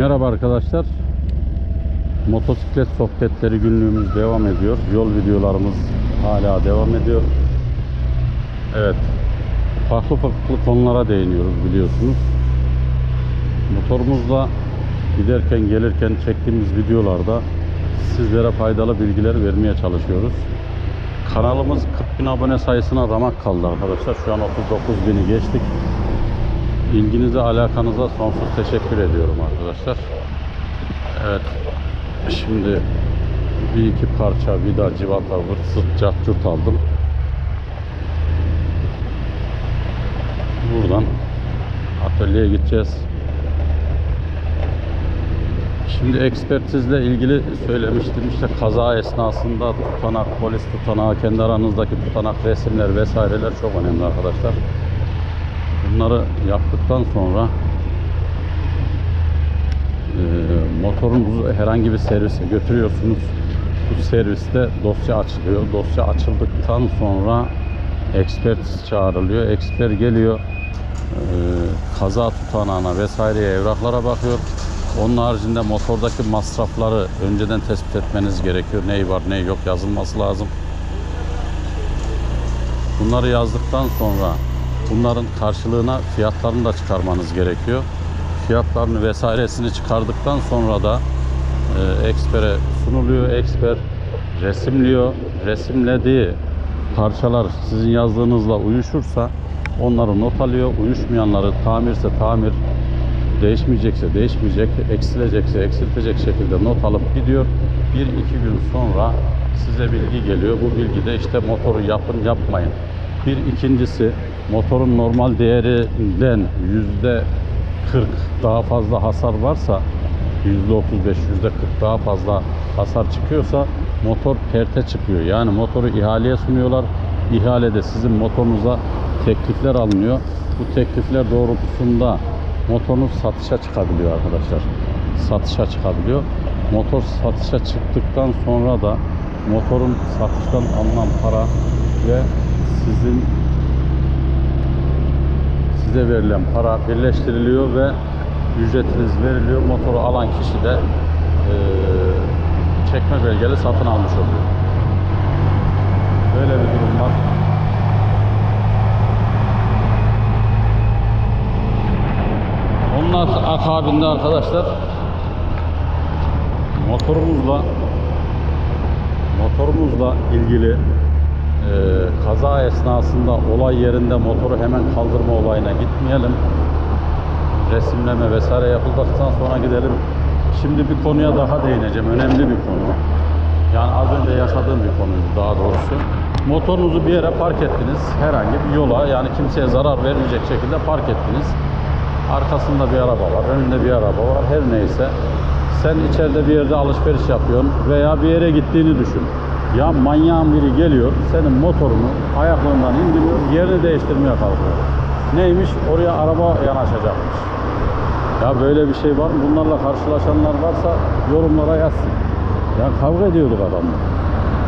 Merhaba arkadaşlar. Motosiklet sohbetleri günlüğümüz devam ediyor. Yol videolarımız hala devam ediyor. Evet. Farklı farklı konulara değiniyoruz biliyorsunuz. Motorumuzla giderken gelirken çektiğimiz videolarda sizlere faydalı bilgiler vermeye çalışıyoruz. Kanalımız 40 bin abone sayısına ramak kaldı arkadaşlar. Şu an 39 bini geçtik. İlginize, alakanıza sonsuz teşekkür ediyorum arkadaşlar. Evet. Şimdi bir iki parça vida, civata, cart, curt aldım. Buradan atölyeye gideceğiz. Şimdi ekspertizle ilgili söylemiştim işte kaza esnasında tutanak, polis tutanağı, kendi aranızdaki tutanak, resimler vesaireler çok önemli arkadaşlar. Bunları yaptıktan sonra e, motorunuzu herhangi bir servise götürüyorsunuz. Bu serviste dosya açılıyor. Dosya açıldıktan sonra ekspertiz çağrılıyor. Eksper geliyor. e, kaza tutanağına vesaireye evraklara bakıyor. Onun haricinde motordaki masrafları önceden tespit etmeniz gerekiyor. Ney var ney yok yazılması lazım. Bunları yazdıktan sonra bunların karşılığına fiyatlarını da çıkarmanız gerekiyor. Fiyatlarını vesairesini çıkardıktan sonra da e, ekspere sunuluyor. Eksper resimliyor. Resimlediği parçalar sizin yazdığınızla uyuşursa onları not alıyor. Uyuşmayanları tamirse tamir, değişmeyecekse değişmeyecek, eksilecekse eksiltecek şekilde not alıp gidiyor. Bir iki gün sonra size bilgi geliyor. Bu bilgide işte motoru yapın yapmayın. Bir ikincisi motorun normal değerinden yüzde 40 daha fazla hasar varsa yüzde 35 yüzde 40 daha fazla hasar çıkıyorsa motor perte çıkıyor. Yani motoru ihaleye sunuyorlar. İhalede sizin motorunuza teklifler alınıyor. Bu teklifler doğrultusunda motorunuz satışa çıkabiliyor arkadaşlar. Satışa çıkabiliyor. Motor satışa çıktıktan sonra da motorun satıştan alınan para ve sizin size verilen para birleştiriliyor ve ücretiniz veriliyor. Motoru alan kişi de eee, çekme belgeli satın almış oluyor. Böyle bir durum var. Onun ak- akabinde arkadaşlar motorumuzla motorumuzla ilgili e, kaza esnasında olay yerinde motoru hemen kaldırma olayına gitmeyelim. Resimleme vesaire yapıldıktan sonra gidelim. Şimdi bir konuya daha değineceğim. Önemli bir konu. Yani az önce yaşadığım bir konuydu daha doğrusu. Motorunuzu bir yere park ettiniz. Herhangi bir yola yani kimseye zarar vermeyecek şekilde park ettiniz. Arkasında bir araba var, önünde bir araba var. Her neyse. Sen içeride bir yerde alışveriş yapıyorsun veya bir yere gittiğini düşün. Ya manyağın biri geliyor, senin motorunu ayaklığından indiriyor, yerini değiştirmeye kalkıyor. Neymiş? Oraya araba yanaşacakmış. Ya böyle bir şey var mı? Bunlarla karşılaşanlar varsa yorumlara yazsın. Ya kavga ediyorduk adamla.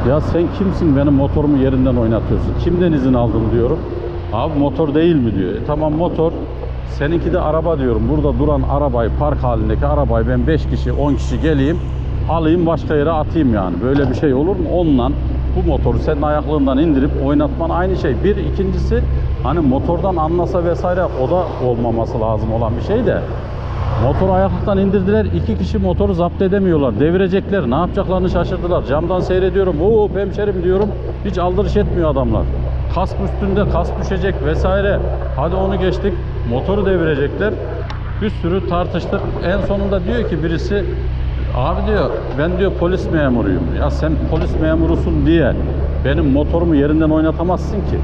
Ya sen kimsin benim motorumu yerinden oynatıyorsun? Kimden izin aldın diyorum. Abi motor değil mi diyor. E, tamam motor. Seninki de araba diyorum. Burada duran arabayı, park halindeki arabayı ben 5 kişi, 10 kişi geleyim, alayım başka yere atayım yani. Böyle bir şey olur mu? Onunla bu motoru senin ayaklığından indirip oynatman aynı şey. Bir ikincisi hani motordan anlasa vesaire o da olmaması lazım olan bir şey de Motoru ayaklıktan indirdiler. iki kişi motoru zapt edemiyorlar. Devirecekler. Ne yapacaklarını şaşırdılar. Camdan seyrediyorum. Oo hemşerim diyorum. Hiç aldırış etmiyor adamlar. Kask üstünde kask düşecek vesaire. Hadi onu geçtik. Motoru devirecekler. Bir sürü tartıştık. En sonunda diyor ki birisi Abi diyor ben diyor polis memuruyum. Ya sen polis memurusun diye benim motorumu yerinden oynatamazsın ki.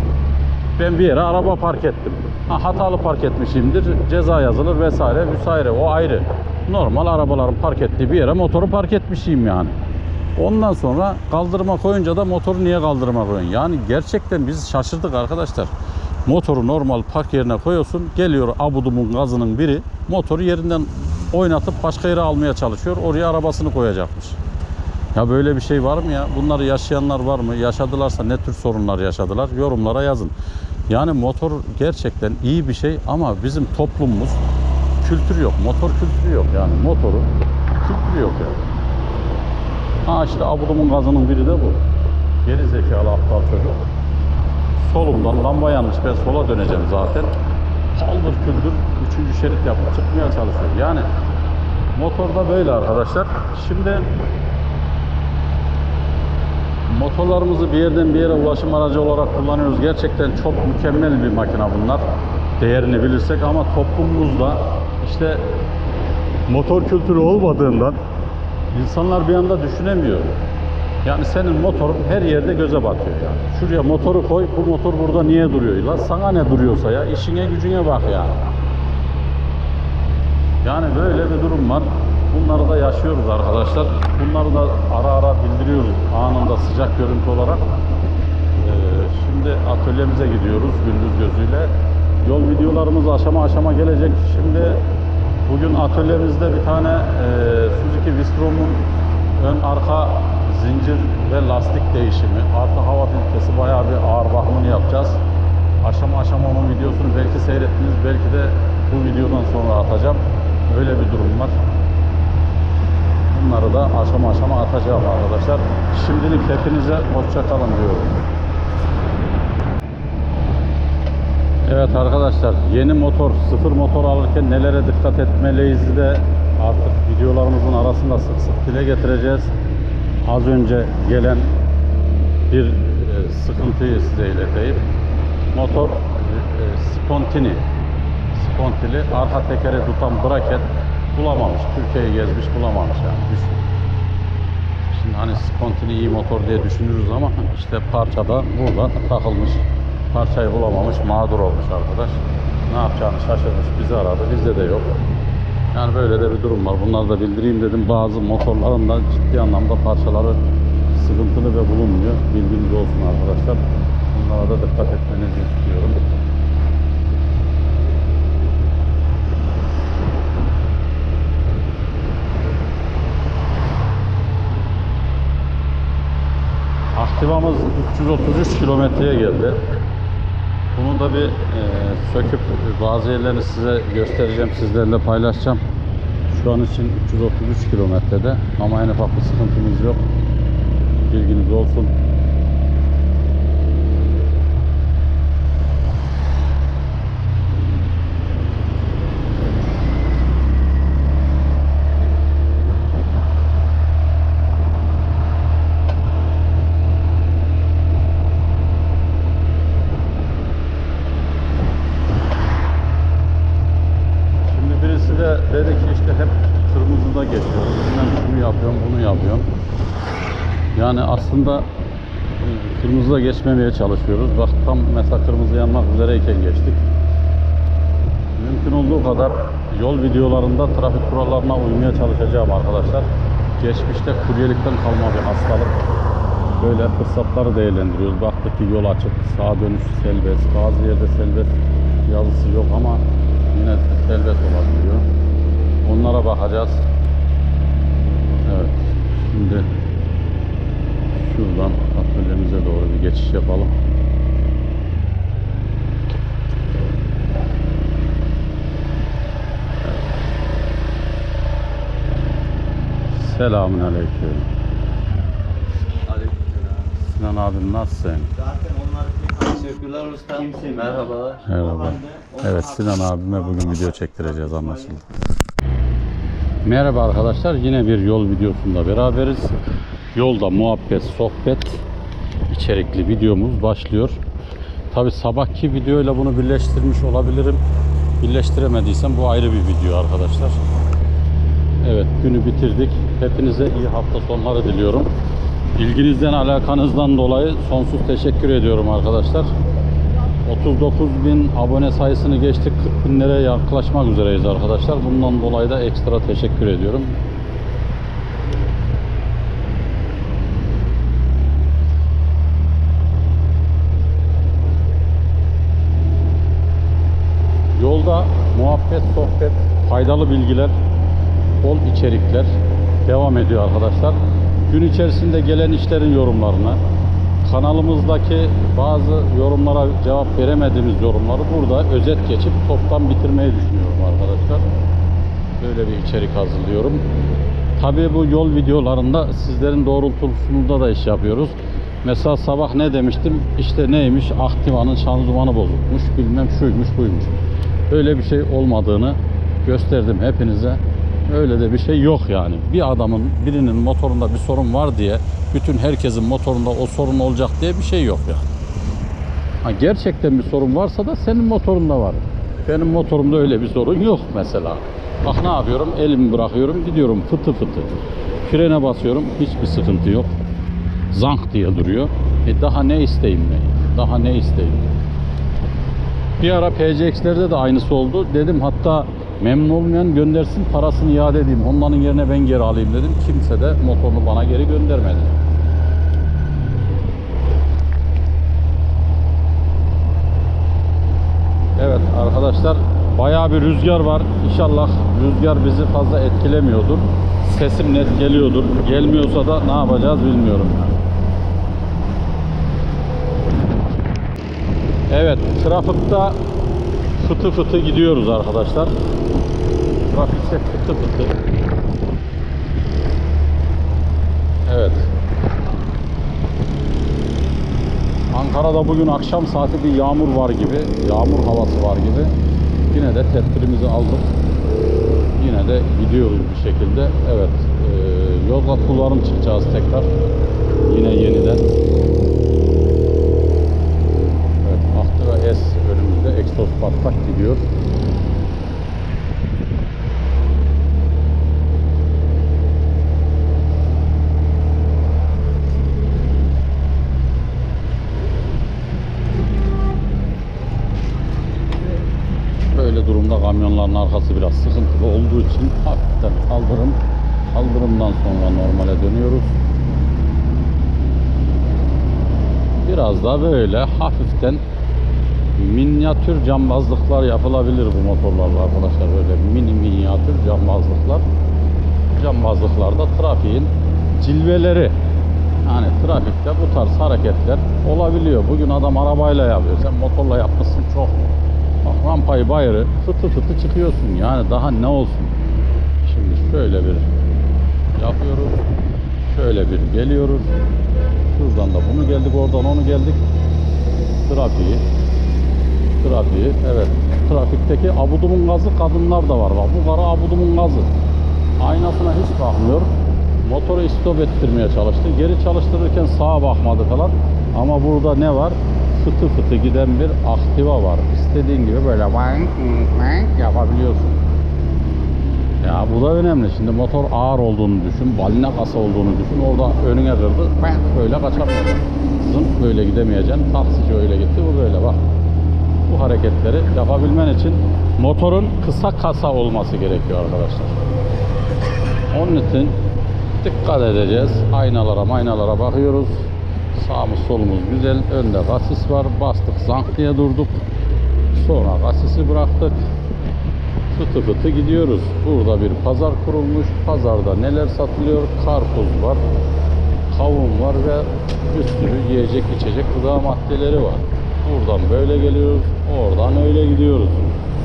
Ben bir yere araba park ettim. Ha, hatalı park etmişimdir. Ceza yazılır vesaire vesaire. O ayrı. Normal arabaların park ettiği bir yere motoru park etmişim yani. Ondan sonra kaldırıma koyunca da motoru niye kaldırıma koyun? Yani gerçekten biz şaşırdık arkadaşlar. Motoru normal park yerine koyuyorsun. Geliyor abudumun gazının biri motoru yerinden oynatıp başka yere almaya çalışıyor. Oraya arabasını koyacakmış. Ya böyle bir şey var mı ya? Bunları yaşayanlar var mı? Yaşadılarsa ne tür sorunlar yaşadılar? Yorumlara yazın. Yani motor gerçekten iyi bir şey ama bizim toplumumuz kültür yok. Motor kültürü yok yani. Motoru kültürü yok yani. Ha işte abudumun gazının biri de bu. Geri zekalı aptal çocuk. Solumdan lamba yanmış ben sola döneceğim zaten. Kaldır küldür üçüncü şerit yapıp çıkmaya çalışıyor. Yani motorda böyle arkadaşlar. Şimdi motorlarımızı bir yerden bir yere ulaşım aracı olarak kullanıyoruz. Gerçekten çok mükemmel bir makine bunlar. Değerini bilirsek ama toplumumuzda işte motor kültürü olmadığından insanlar bir anda düşünemiyor. Yani senin motorun her yerde göze batıyor yani. Şuraya motoru koy, bu motor burada niye duruyor? La sana ne duruyorsa ya, işine gücüne bak yani. Yani böyle bir durum var. Bunları da yaşıyoruz arkadaşlar. Bunları da ara ara bildiriyoruz anında sıcak görüntü olarak. Ee, şimdi atölyemize gidiyoruz gündüz gözüyle. Yol videolarımız aşama aşama gelecek. Şimdi bugün atölyemizde bir tane e, Suzuki Vistrom'un ön arka zincir ve lastik değişimi, artı hava filtresi bayağı bir ağır bakımını yapacağız. Aşama aşama onun videosunu belki seyrettiniz, belki de bu videodan sonra atacağım. Öyle bir durum var. Bunları da aşama aşama atacağım arkadaşlar. Şimdilik hepinize hoşça kalın diyorum. Evet arkadaşlar yeni motor, sıfır motor alırken nelere dikkat etmeliyiz de artık videolarımızın arasında sık sık dile getireceğiz. Az önce gelen bir e, sıkıntıyı size ileteyim. Motor e, spontini, spontili arka tekeri tutan braket bulamamış. Türkiye'yi gezmiş bulamamış yani. Düşün. Şimdi hani spontini iyi motor diye düşünürüz ama işte parçada burada takılmış. Parçayı bulamamış, mağdur olmuş arkadaş. Ne yapacağını şaşırmış, bizi aradı, bizde de yok. Yani böyle de bir durum var. Bunları da bildireyim dedim. Bazı motorların da ciddi anlamda parçaları sıkıntılı ve bulunmuyor. Bilginiz olsun arkadaşlar. Bunlara da dikkat etmenizi istiyorum. Aktivamız 333 kilometreye geldi. Bunu da bir e, söküp bazı yerlerini size göstereceğim, sizlerle paylaşacağım. Şu an için 333 kilometrede ama en ufak sıkıntımız yok. Bilginiz olsun. Şimdi birisi de dedi ki işte hep kırmızıda geçiyorum. Ben şunu yapıyorum, bunu yapıyorum. Yani aslında e, kırmızıda geçmemeye çalışıyoruz. Bak tam mesela kırmızı yanmak üzereyken geçtik. Mümkün olduğu kadar yol videolarında trafik kurallarına uymaya çalışacağım arkadaşlar. Geçmişte kuryelikten kalma bir hastalık. Böyle fırsatları değerlendiriyoruz. Baktık ki yol açık, sağa dönüş serbest, bazı yerde serbest yazısı yok ama yine serbest olabiliyor. Onlara bakacağız. Evet, şimdi şuradan atölyemize doğru bir geçiş yapalım. Selamun aleyküm. Aleykümselam. Sinan abim nasılsın? Zaten onlar teşekkürler usta. Merhabalar. Merhaba. Evet Sinan abime bugün video çektireceğiz anlaşıldı. Merhaba arkadaşlar yine bir yol videosunda beraberiz. Yolda muhabbet, sohbet içerikli videomuz başlıyor. Tabi sabahki videoyla bunu birleştirmiş olabilirim. Birleştiremediysem bu ayrı bir video arkadaşlar. Evet günü bitirdik. Hepinize iyi hafta sonları diliyorum. İlginizden alakanızdan dolayı sonsuz teşekkür ediyorum arkadaşlar. 39 bin abone sayısını geçtik. 40 binlere yaklaşmak üzereyiz arkadaşlar. Bundan dolayı da ekstra teşekkür ediyorum. Yolda muhabbet, sohbet, faydalı bilgiler, bol içerikler devam ediyor arkadaşlar. Gün içerisinde gelen işlerin yorumlarını, kanalımızdaki bazı yorumlara cevap veremediğimiz yorumları burada özet geçip toptan bitirmeyi düşünüyorum arkadaşlar. Böyle bir içerik hazırlıyorum. Tabii bu yol videolarında sizlerin doğrultusunda da iş yapıyoruz. Mesela sabah ne demiştim? İşte neymiş? Aktiva'nın şanzımanı bozukmuş. Bilmem şuymuş buymuş. Öyle bir şey olmadığını gösterdim hepinize. Öyle de bir şey yok yani. Bir adamın birinin motorunda bir sorun var diye bütün herkesin motorunda o sorun olacak diye bir şey yok yani. Ha, gerçekten bir sorun varsa da senin motorunda var. Benim motorumda öyle bir sorun yok mesela. Bak ne yapıyorum? Elimi bırakıyorum, gidiyorum fıtı fıtı. Frene basıyorum, hiçbir sıkıntı yok. Zank diye duruyor. E daha ne isteyeyim ben? Daha ne isteyeyim? Bir ara PCX'lerde de aynısı oldu. Dedim hatta memnun olmayan göndersin parasını iade edeyim. Onların yerine ben geri alayım dedim. Kimse de motorunu bana geri göndermedi. Evet arkadaşlar bayağı bir rüzgar var. İnşallah rüzgar bizi fazla etkilemiyordur. Sesim net geliyordur. Gelmiyorsa da ne yapacağız bilmiyorum. Evet trafikte fıtı fıtı gidiyoruz arkadaşlar. Trafikte fıtı fıtı. Evet. Ankara'da bugün akşam saati bir yağmur var gibi, yağmur havası var gibi. Yine de tedbirimizi aldık. Yine de gidiyoruz bir şekilde. Evet, e, Yozgat kulvarım çıkacağız tekrar. Yine yeniden. Evet, Aktiva S egzoz patlak gidiyor. Böyle durumda kamyonların arkası biraz sıkıntılı olduğu için hafiften kaldırım, kaldırımdan sonra normale dönüyoruz. Biraz da böyle hafiften minyatür cambazlıklar yapılabilir bu motorlarla arkadaşlar. Böyle mini minyatür cambazlıklar. Cambazlıklarda trafiğin cilveleri. Yani trafikte bu tarz hareketler olabiliyor. Bugün adam arabayla yapıyor. Sen motorla yapmışsın çok? Bak rampayı bayırı fıtı fıtı çıkıyorsun. Yani daha ne olsun? Şimdi şöyle bir yapıyoruz. Şöyle bir geliyoruz. Şuradan da bunu geldik, oradan onu geldik. Trafiği. Trafiği. Evet. Trafikteki abudumun gazı kadınlar da var. Bak bu kara abudumun gazı. Aynasına hiç bakmıyor. Motoru stop ettirmeye çalıştı. Geri çalıştırırken sağa bakmadı falan. Ama burada ne var? Fıtı fıtı giden bir aktiva var. İstediğin gibi böyle vank vank yapabiliyorsun. Ya bu da önemli. Şimdi motor ağır olduğunu düşün, balina kasa olduğunu düşün. Orada önüne kırdı. Böyle kaçamıyorsun. Zınk böyle gidemeyeceksin. Taksici öyle gitti. Bu böyle bak. Bu hareketleri yapabilmen için motorun kısa kasa olması gerekiyor arkadaşlar. Onun için dikkat edeceğiz. Aynalara maynalara bakıyoruz. Sağımız solumuz güzel. Önde kasis var. Bastık zank diye durduk. Sonra kasisi bıraktık fıtı fıtı gidiyoruz. Burada bir pazar kurulmuş. Pazarda neler satılıyor? Karpuz var, kavun var ve bir sürü yiyecek içecek gıda maddeleri var. Buradan böyle geliyoruz, oradan öyle gidiyoruz.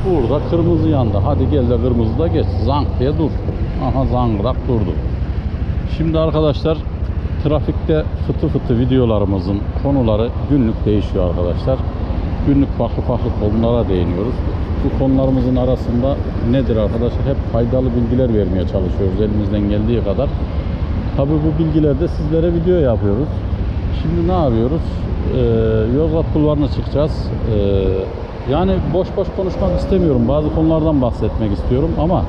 Burada kırmızı yandı. Hadi gel de kırmızıda geç. Zank diye dur. Aha zangırak durdu. Şimdi arkadaşlar trafikte fıtı fıtı videolarımızın konuları günlük değişiyor arkadaşlar. Günlük farklı farklı konulara değiniyoruz. Bu konularımızın arasında nedir arkadaşlar? Hep faydalı bilgiler vermeye çalışıyoruz elimizden geldiği kadar. Tabii bu bilgilerde sizlere video yapıyoruz. Şimdi ne yapıyoruz? Ee, Yozgat Bulvarı'na çıkacağız. Ee, yani boş boş konuşmak istemiyorum. Bazı konulardan bahsetmek istiyorum ama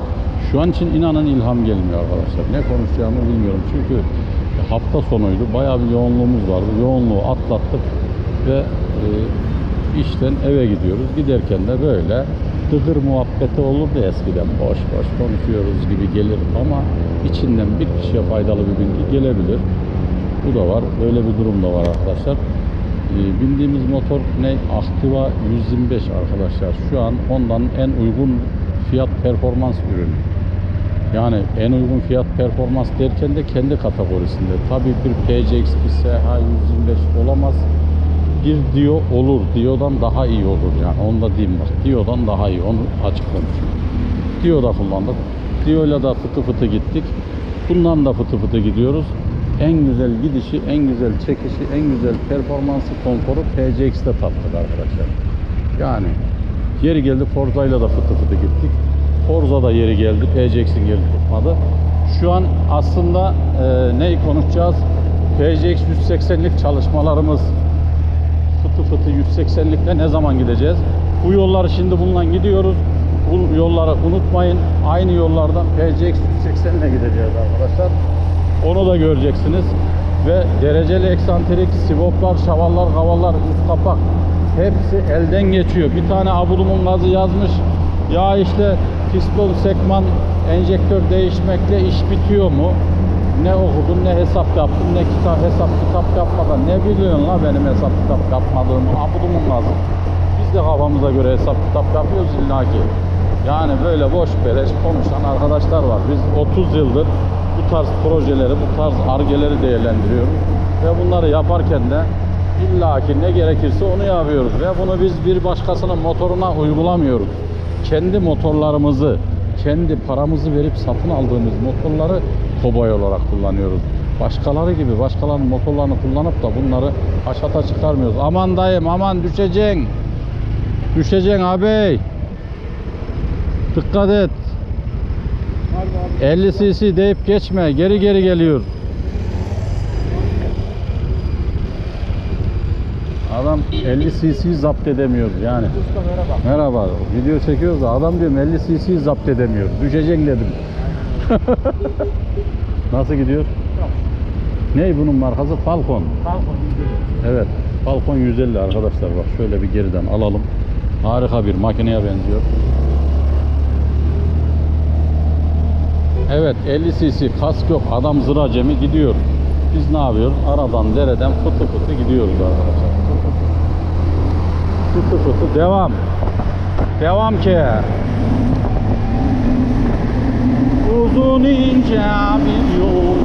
şu an için inanın ilham gelmiyor arkadaşlar. Ne konuşacağımı bilmiyorum. Çünkü hafta sonuydu. Bayağı bir yoğunluğumuz vardı. Yoğunluğu atlattık ve e, işten eve gidiyoruz. Giderken de böyle dıgır muhabbeti olurdu eskiden. Boş boş konuşuyoruz gibi gelir ama içinden bir kişiye faydalı bir bilgi gelebilir. Bu da var. Böyle bir durum da var arkadaşlar. Ee, bindiğimiz motor ne? Activa 125 arkadaşlar. Şu an ondan en uygun fiyat performans ürünü. Yani en uygun fiyat performans derken de kendi kategorisinde. Tabii bir PCX, bir SH 125 olamaz. Bir Dio olur. Dio'dan daha iyi olur yani. Onu da diyeyim bak. Dio'dan daha iyi. Onu açık konuşayım. Dio'da kullandık. Clio'yla da fıtı fıtı gittik. Bundan da fıtı fıtı gidiyoruz. En güzel gidişi, en güzel çekişi, en güzel performansı, konforu PCX'te tattık arkadaşlar. Yani yeri geldi Forza'yla da fıtı fıtı gittik. Forza da yeri geldi, PCX'in yeri tutmadı. Şu an aslında e, neyi konuşacağız? PCX 180'lik çalışmalarımız fıtı fıtı 180'likle ne zaman gideceğiz? Bu yolları şimdi bundan gidiyoruz. Bu yolları unutmayın. Aynı yollardan PCX 180 ile gideceğiz arkadaşlar. Da göreceksiniz. Ve dereceli eksantrik, sivoplar, şavallar, kavallar, üst kapak hepsi elden geçiyor. Bir tane abudumun gazı yazmış. Ya işte piston, sekman, enjektör değişmekle iş bitiyor mu? Ne okudun, ne hesap yaptın, ne kitap hesap kitap yapmadan ne biliyorsun la benim hesap kitap yapmadığımı, abudumun gazı. Biz de kafamıza göre hesap kitap yapıyoruz illaki. Yani böyle boş beleş konuşan arkadaşlar var. Biz 30 yıldır bu tarz projeleri, bu tarz argeleri değerlendiriyoruz. Ve bunları yaparken de illaki ne gerekirse onu yapıyoruz. Ve bunu biz bir başkasının motoruna uygulamıyoruz. Kendi motorlarımızı, kendi paramızı verip satın aldığımız motorları kobay olarak kullanıyoruz. Başkaları gibi başkalarının motorlarını kullanıp da bunları haşata çıkarmıyoruz. Aman dayım aman düşeceksin. Düşeceksin abi. Dikkat et. 50 cc deyip geçme. Geri geri geliyor. Adam 50 cc zapt edemiyor yani. Usta merhaba. Merhaba. Video çekiyoruz da adam diyorum 50 cc zapt edemiyor. Düşeceksin dedim. Nasıl gidiyor? Ne bunun markası? Falcon. Falcon Evet. Falcon 150 arkadaşlar bak şöyle bir geriden alalım. Harika bir makineye benziyor. Evet 50 cc kask yok adam zıra cemi gidiyor. Biz ne yapıyoruz? Aradan dereden fıtı fıtı gidiyoruz arkadaşlar. Fıtı fıtı devam. Devam ki. Uzun ince bir yoldan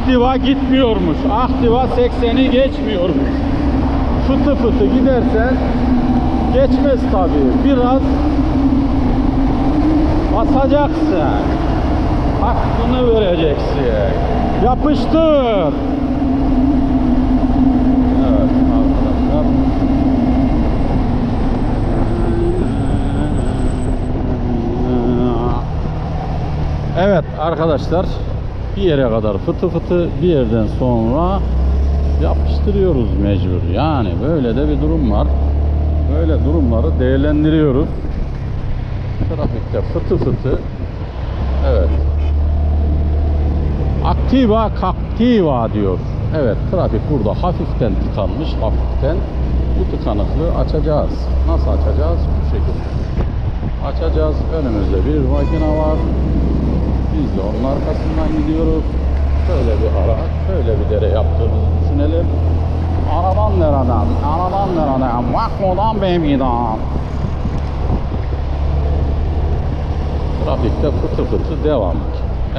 Ahtiva gitmiyormuş. Ahtiva 80'i geçmiyormuş. Fıtı fıtı gidersen geçmez tabii. Biraz basacaksın. Hakkını vereceksin. Yapıştır. Evet arkadaşlar. Evet arkadaşlar bir yere kadar fıtı fıtı bir yerden sonra yapıştırıyoruz mecbur. Yani böyle de bir durum var. Böyle durumları değerlendiriyoruz. Trafikte fıtı fıtı. Evet. Aktiva kaktiva diyor. Evet trafik burada hafiften tıkanmış. Hafiften bu tıkanıklığı açacağız. Nasıl açacağız? Bu şekilde. Açacağız. Önümüzde bir makine var. Biz de onun arkasından gidiyoruz. Şöyle bir ara, şöyle bir dere yaptığımızı düşünelim. Araban nereden? Araban nereden? Vakmodan bemiden. Trafikte fıtı fıtı devam.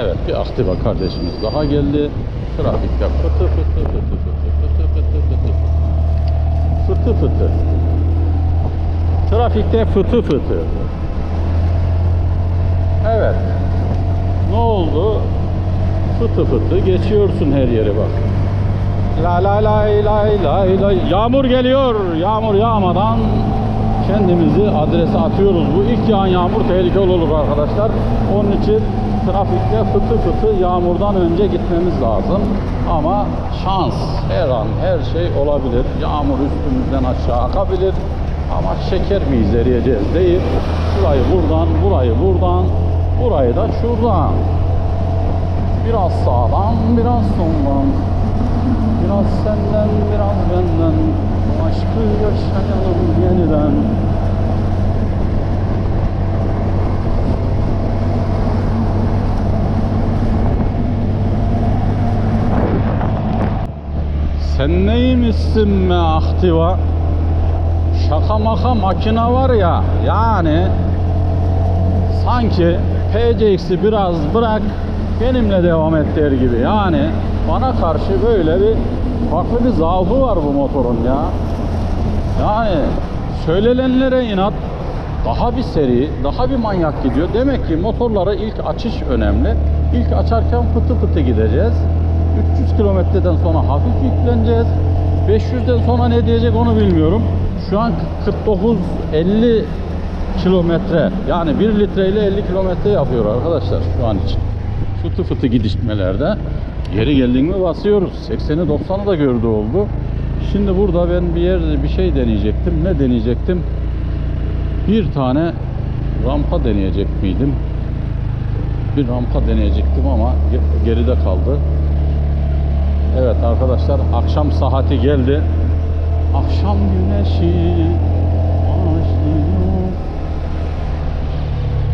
Evet bir aktiva kardeşimiz daha geldi. Trafikte fıtı fıtı fıtı fıtı fıtı fıtı fıtı. Fıtı fıtı. Trafikte fıtı fıtı. Evet. Ne oldu? Fıtı fıtı geçiyorsun her yere bak. La la la la la la. Yağmur geliyor. Yağmur yağmadan kendimizi adrese atıyoruz. Bu ilk yağan yağmur tehlikeli olur arkadaşlar. Onun için trafikte fıtı fıtı yağmurdan önce gitmemiz lazım. Ama şans her an her şey olabilir. Yağmur üstümüzden aşağı akabilir. Ama şeker miyiz eriyeceğiz değil. Şurayı buradan, burayı buradan, burayı da şuradan. Biraz sağdan, biraz soldan. Biraz senden, biraz benden. Aşkı yaşayalım yeniden. Sen neymişsin be ahtiva? Şaka maka makina var ya yani sanki PCX'i biraz bırak benimle devam et der gibi yani bana karşı böyle bir farklı bir zaafı var bu motorun ya yani söylenenlere inat daha bir seri, daha bir manyak gidiyor. Demek ki motorlara ilk açış önemli. İlk açarken fıtı fıtı gideceğiz. 300 kilometreden sonra hafif yükleneceğiz. 500'den sonra ne diyecek onu bilmiyorum. Şu an 49-50 kilometre yani 1 litre ile 50 kilometre yapıyor arkadaşlar şu an için. Fıtı fıtı gidişmelerde yeri geldin mi basıyoruz. 80'i 90'ı da gördü oldu. Şimdi burada ben bir yerde bir şey deneyecektim. Ne deneyecektim? Bir tane rampa deneyecek miydim? Bir rampa deneyecektim ama ge- geride kaldı. Evet arkadaşlar akşam saati geldi. Akşam güneşi başlıyor.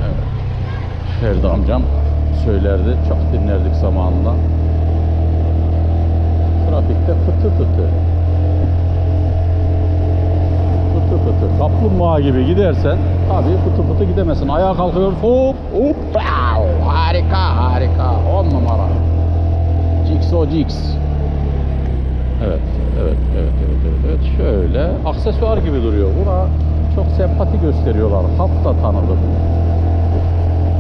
Evet. Ferdi amcam söylerdi. Çok dinlerdik zamanında. Trafikte fıtı fıtı. Fıtı fıtı. Kaplumbağa gibi gidersen tabii fıtı fıtı gidemezsin. Ayağa kalkıyoruz. Hop hop. Harika harika. On numara. Jigsaw jigs. Evet, evet, evet, evet, evet, evet. Şöyle aksesuar gibi duruyor. Buna çok sempati gösteriyorlar. Halk da tanıdı.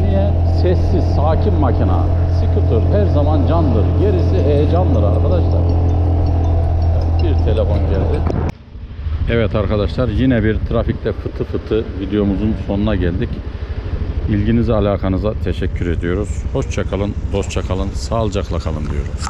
Niye? Sessiz, sakin makina. Scooter her zaman candır. Gerisi heyecandır arkadaşlar. Bir telefon geldi. Evet arkadaşlar yine bir trafikte fıtı fıtı videomuzun sonuna geldik. İlginize alakanıza teşekkür ediyoruz. Hoşça kalın, dostça kalın, sağlıcakla kalın diyoruz.